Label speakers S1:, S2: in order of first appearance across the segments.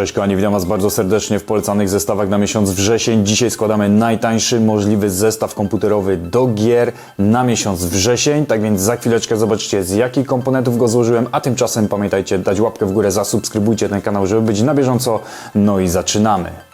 S1: Cześć kochani, witam Was bardzo serdecznie w polecanych zestawach na miesiąc wrzesień. Dzisiaj składamy najtańszy możliwy zestaw komputerowy do gier na miesiąc wrzesień. Tak więc za chwileczkę zobaczycie z jakich komponentów go złożyłem, a tymczasem pamiętajcie dać łapkę w górę, zasubskrybujcie ten kanał, żeby być na bieżąco. No i zaczynamy.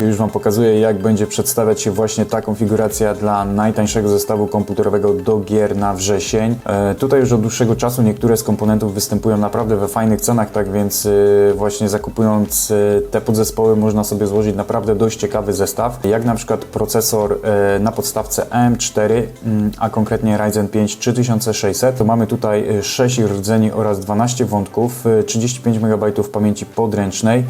S1: Już Wam pokazuję, jak będzie przedstawiać się właśnie ta konfiguracja dla najtańszego zestawu komputerowego do gier na wrzesień. E, tutaj już od dłuższego czasu niektóre z komponentów występują naprawdę we fajnych cenach, tak więc e, właśnie zakupując e, te podzespoły można sobie złożyć naprawdę dość ciekawy zestaw. Jak na przykład procesor e, na podstawce AM4, mm, a konkretnie Ryzen 5 3600, to mamy tutaj e, 6 rdzeni oraz 12 wątków, e, 35 MB pamięci podręcznej.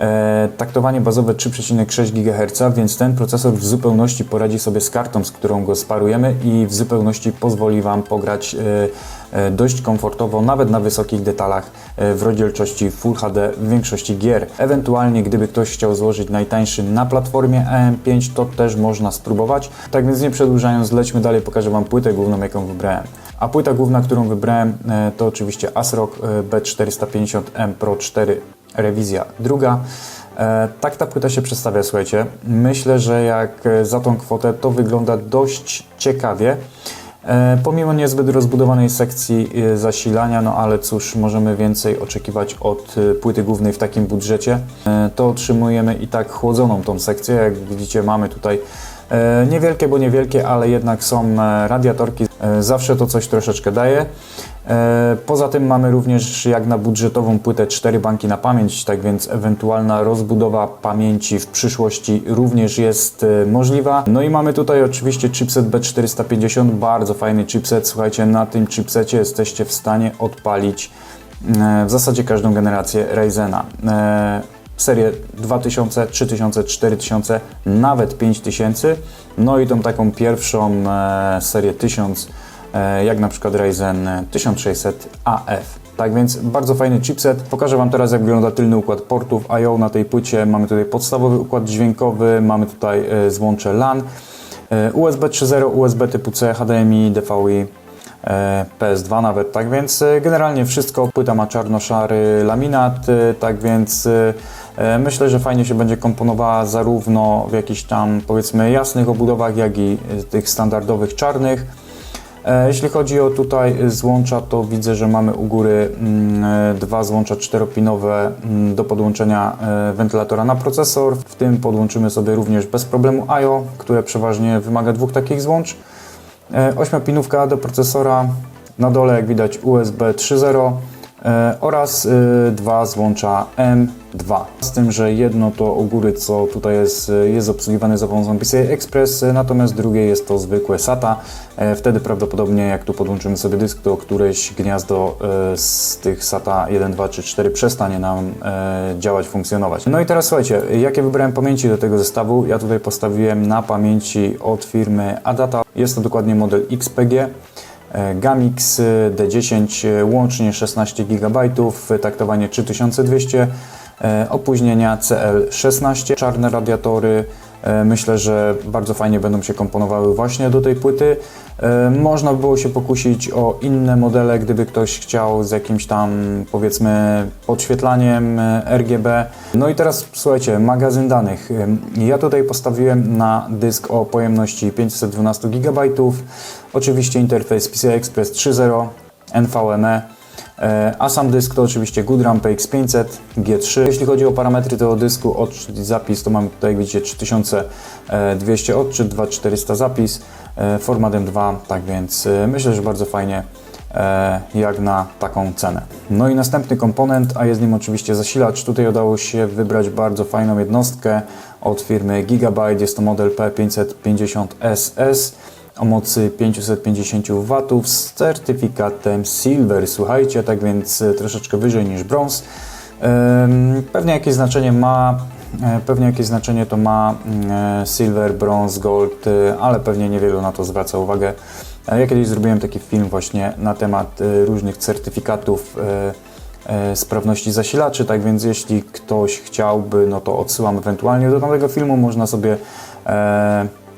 S1: E, taktowanie bazowe 3,6 GHz, więc ten procesor w zupełności poradzi sobie z kartą, z którą go sparujemy i w zupełności pozwoli Wam pograć e, e, dość komfortowo, nawet na wysokich detalach w rozdzielczości Full HD w większości gier. Ewentualnie, gdyby ktoś chciał złożyć najtańszy na platformie AM5, to też można spróbować. Tak więc nie przedłużając, lećmy dalej, pokażę Wam płytę główną, jaką wybrałem. A płyta główna, którą wybrałem, to oczywiście ASRock e, B450M Pro 4 rewizja druga. E, tak ta płyta się przedstawia, słuchajcie. Myślę, że jak e, za tą kwotę to wygląda dość ciekawie. E, pomimo niezbyt rozbudowanej sekcji zasilania, no ale cóż, możemy więcej oczekiwać od płyty głównej w takim budżecie. To otrzymujemy i tak chłodzoną tą sekcję. Jak widzicie, mamy tutaj niewielkie, bo niewielkie, ale jednak są e, radiatorki. E, zawsze to coś troszeczkę daje. E, Poza tym mamy również jak na budżetową płytę 4 banki na pamięć, tak więc ewentualna rozbudowa pamięci w przyszłości również jest e, możliwa. No i mamy tutaj oczywiście chipset B450, bardzo fajny chipset. Słuchajcie, na tym chipsecie jesteście w stanie odpalić e, w zasadzie każdą generację Ryzena. E, Serię 2000, 3000, 4000, nawet 5000. No i tą taką pierwszą e, serię 1000 e, jak na przykład Ryzen 1600 AF. Tak więc bardzo fajny chipset. Pokażę Wam teraz jak wygląda tylny układ portów I.O. na tej płycie. Mamy tutaj podstawowy układ dźwiękowy, mamy tutaj e, złącze LAN, e, USB 3.0, USB typu C, HDMI, DVI, e, PS2 nawet, tak więc e, generalnie wszystko. Płyta ma czarno-szary laminat, e, tak więc e, e, myślę, że fajnie się będzie komponowała zarówno w jakichś tam powiedzmy jasnych obudowach, jak i e, tych standardowych czarnych. E, Jeśli chodzi o tutaj złącza, to widzę, że mamy u góry mm, e, dwa złącza czteropinowe mm, do podłączenia e, wentylatora na procesor. W tym podłączymy sobie również bez problemu I.O., które przeważnie wymaga dwóch takich złącz. E, Ośmiopinówka do procesora, na dole jak widać USB 3.0 e, oraz e, dwa złącza M2. Z tym, że jedno to u góry, co tutaj jest, jest obsługiwane za pomocą PCI Express, natomiast drugie jest to zwykłe SATA. E, Wtedy prawdopodobnie jak tu podłączymy sobie dysk, to któreś gniazdo e, z tych SATA 1, 2 czy 4 przestanie nam e, działać, funkcjonować. No i teraz słuchajcie, jakie wybrałem pamięci do tego zestawu? Ja tutaj postawiłem na pamięci od firmy Adata. Jest to dokładnie model XPG. Gamix e, D10 e, łącznie 16 GB, taktowanie 3200, e, opóźnienia CL16, czarne radiatory. E, Myślę, że bardzo fajnie będą się komponowały właśnie do tej płyty. E, Można by było się pokusić o inne modele, gdyby ktoś chciał z jakimś tam powiedzmy podświetlaniem e, RGB. No i teraz słuchajcie, magazyn danych. E, Ja tutaj postawiłem na dysk o pojemności 512 GB. Oczywiście interfejs PCI Express 3.0, NVMe. E, A sam dysk to oczywiście Goodram PX500 G3. Jeśli chodzi o parametry tego dysku, odczyt i zapis, to mamy tutaj, jak widzicie, 3200 odczyt, 2400 zapis, e, format M2, tak więc e, myślę, że bardzo fajnie jak na taką cenę. No i następny komponent, a jest nim oczywiście zasilacz. Tutaj udało się wybrać bardzo fajną jednostkę od firmy Gigabyte. Jest to model P550SS o mocy 550 W z certyfikatem Silver. Słuchajcie, tak więc e, troszeczkę wyżej niż brąz. Pewnie jakieś znaczenie ma, e, pewnie jakieś znaczenie to ma mm, e, Silver, Bronze, Gold, ale pewnie niewielu na to zwraca uwagę. Ja kiedyś zrobiłem taki film właśnie na temat różnych certyfikatów sprawności zasilaczy, tak więc jeśli ktoś chciałby, no to odsyłam ewentualnie do nowego filmu, można sobie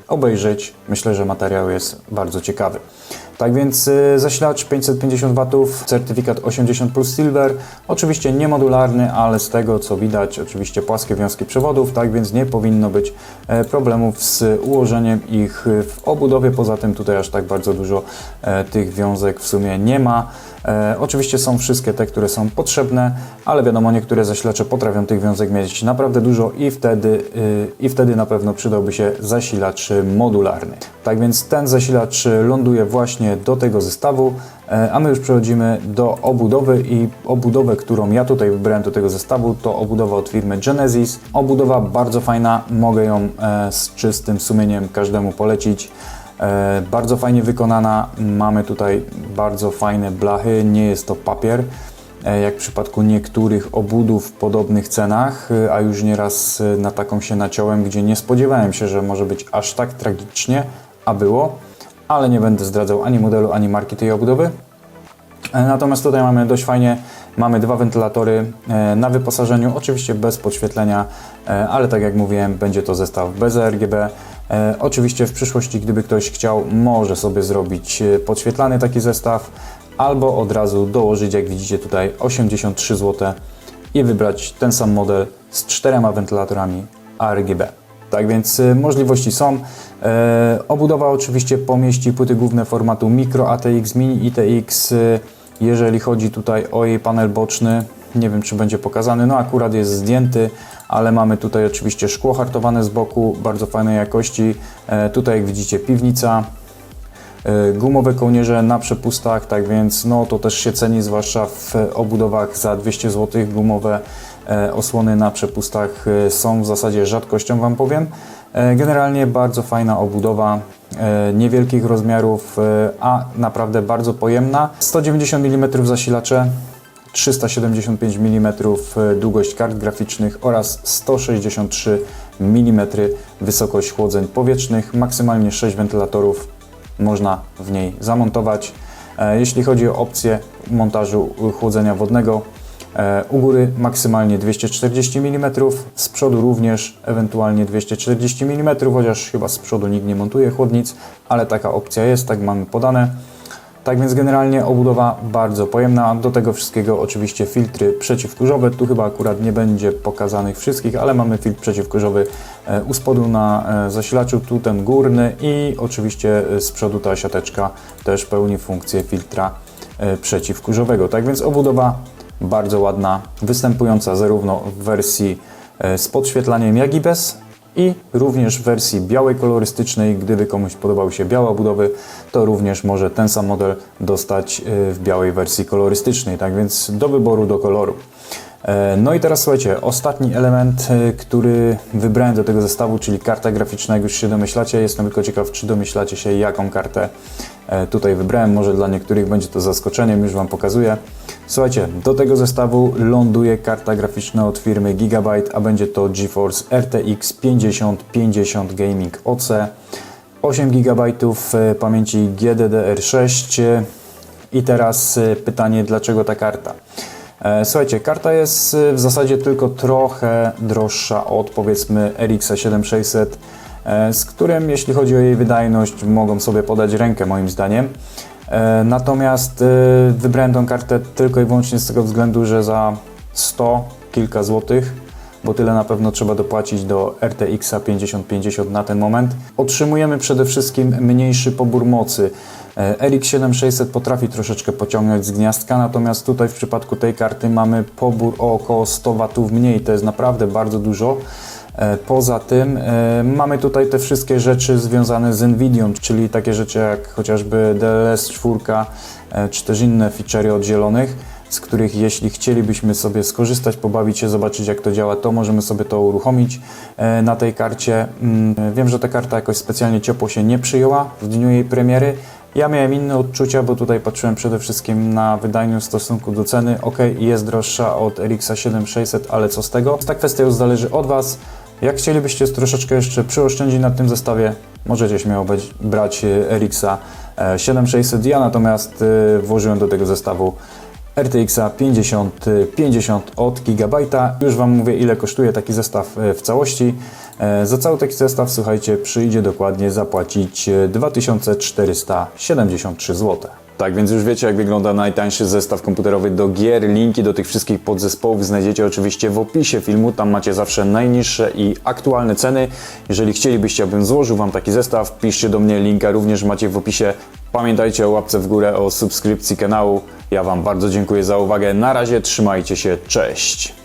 S1: obejrzeć. Myślę, że materiał jest bardzo ciekawy. Tak więc zasilacz 550 W, certyfikat 80 plus Silver, oczywiście nie modularny, ale z tego co widać, oczywiście płaskie wiązki przewodów, tak więc nie powinno być e, problemów z ułożeniem ich w obudowie. Poza tym tutaj aż tak bardzo dużo e, tych wiązek w sumie nie ma. E, oczywiście są wszystkie te, które są potrzebne, ale wiadomo, niektóre zasilacze potrafią tych wiązek mieć naprawdę dużo i wtedy, y, i wtedy na pewno przydałby się zasilacz modularny. Tak więc ten zasilacz ląduje właśnie do tego zestawu, e, a my już przechodzimy do obudowy i obudowę, którą ja tutaj wybrałem do tego zestawu, to obudowa od firmy Genesis. Obudowa bardzo fajna, mogę ją e, z czystym sumieniem każdemu polecić. E, Bardzo fajnie wykonana. Mamy tutaj bardzo fajne blachy. Nie jest to papier, e, jak w przypadku niektórych obudów w podobnych cenach, e, a już nieraz na taką się naciąłem, gdzie nie spodziewałem się, że może być aż tak tragicznie, a było. Ale nie będę zdradzał ani modelu, ani marki tej obudowy. Natomiast tutaj mamy dość fajnie, mamy dwa wentylatory na wyposażeniu, oczywiście bez podświetlenia, ale tak jak mówiłem, będzie to zestaw bez RGB. E, Oczywiście w przyszłości, gdyby ktoś chciał, może sobie zrobić e, podświetlany taki zestaw, albo od razu dołożyć, jak widzicie tutaj, 83 zł i wybrać ten sam model z czterema wentylatorami ARGB. Tak więc y, możliwości są. E, obudowa oczywiście pomieści płyty główne formatu Micro ATX, Mini ITX. Jeżeli chodzi tutaj o jej panel boczny, nie wiem czy będzie pokazany, no akurat jest zdjęty, ale mamy tutaj oczywiście szkło hartowane z boku, bardzo fajnej jakości. E, tutaj jak widzicie piwnica, e, gumowe kołnierze na przepustach, tak więc no to też się ceni, zwłaszcza w obudowach za 200 zł gumowe e, osłony na przepustach są w zasadzie rzadkością Wam powiem. Generalnie bardzo fajna obudowa, niewielkich rozmiarów, a naprawdę bardzo pojemna. 190 mm zasilacze, 375 mm e, długość kart graficznych oraz 163 mm wysokość chłodzeń powietrznych, maksymalnie 6 wentylatorów można w niej zamontować. E, Jeśli chodzi o opcję montażu chłodzenia wodnego, e, u góry maksymalnie 240 mm, z przodu również ewentualnie 240 mm, chociaż chyba z przodu nikt nie montuje chłodnic, ale taka opcja jest, tak mamy podane. Tak więc generalnie obudowa bardzo pojemna. Do tego wszystkiego oczywiście filtry przeciwkurzowe. Tu chyba akurat nie będzie pokazanych wszystkich, ale mamy filtr przeciwkurzowy e, u spodu na e, zasilaczu, tu ten górny i oczywiście e, z przodu ta siateczka też pełni funkcję filtra przeciwkurzowego. Tak więc obudowa bardzo ładna, występująca zarówno w wersji z podświetlaniem, jak i bez. I również w wersji białej kolorystycznej, gdyby komuś podobały się białe obudowy, to również może ten sam model dostać e, w białej wersji kolorystycznej, tak więc do wyboru, do koloru. E, No i teraz słuchajcie, ostatni element, e, który wybrałem do tego zestawu, czyli karta graficzna, jak już się domyślacie. Jestem tylko ciekaw, czy domyślacie się, jaką kartę e, tutaj wybrałem. Może dla niektórych będzie to zaskoczeniem, już Wam pokazuję. Słuchajcie, do tego zestawu ląduje karta graficzna od firmy Gigabyte, a będzie to GeForce RTX 5050 Gaming OC. 8 GB pamięci GDDR6. e, I teraz pytanie, dlaczego ta karta? E, Słuchajcie, karta jest e, w zasadzie tylko trochę droższa od powiedzmy RX 7600, e, z którym jeśli chodzi o jej wydajność mogą sobie podać rękę moim zdaniem. E, Natomiast e, wybrałem tą kartę tylko i wyłącznie z tego względu, że za 100 kilka złotych, bo tyle na pewno trzeba dopłacić do RTX 5050 na ten moment. Otrzymujemy przede wszystkim mniejszy pobór mocy. E, RX 7600 potrafi troszeczkę pociągnąć z gniazdka, natomiast tutaj w przypadku tej karty mamy pobór o około 100 W mniej, to jest naprawdę bardzo dużo. E, Poza tym e, mamy tutaj te wszystkie rzeczy związane z Nvidią, czyli takie rzeczy jak chociażby DLS 4, e, czy też inne feature'y od zielonych, z których jeśli chcielibyśmy sobie skorzystać, pobawić się, zobaczyć jak to działa, to możemy sobie to uruchomić e, na tej karcie. Mm, Wiem, że ta karta jakoś specjalnie ciepło się nie przyjęła w dniu jej premiery. Ja miałem inne odczucia, bo tutaj patrzyłem przede wszystkim na wydajność w stosunku do ceny. Ok, jest droższa od RX 7600, ale co z tego? Ta kwestia już zależy od Was. Jak chcielibyście troszeczkę jeszcze przyoszczędzić na tym zestawie, możecie śmiało brać e, RX 7600. Ja natomiast e, włożyłem do tego zestawu RTX 50, 50 od Gigabyte'a. Już Wam mówię, ile kosztuje taki zestaw e, w całości. E, Za cały taki zestaw, słuchajcie, przyjdzie dokładnie zapłacić e, 2473 zł. Tak więc już wiecie, jak wygląda najtańszy zestaw komputerowy do gier. Linki do tych wszystkich podzespołów znajdziecie oczywiście w opisie filmu. Tam macie zawsze najniższe i aktualne ceny. Jeżeli chcielibyście, abym złożył Wam taki zestaw, piszcie do mnie. Linka również macie w opisie. Pamiętajcie o łapce w górę, o subskrypcji kanału. Ja Wam bardzo dziękuję za uwagę. Na razie trzymajcie się. Cześć!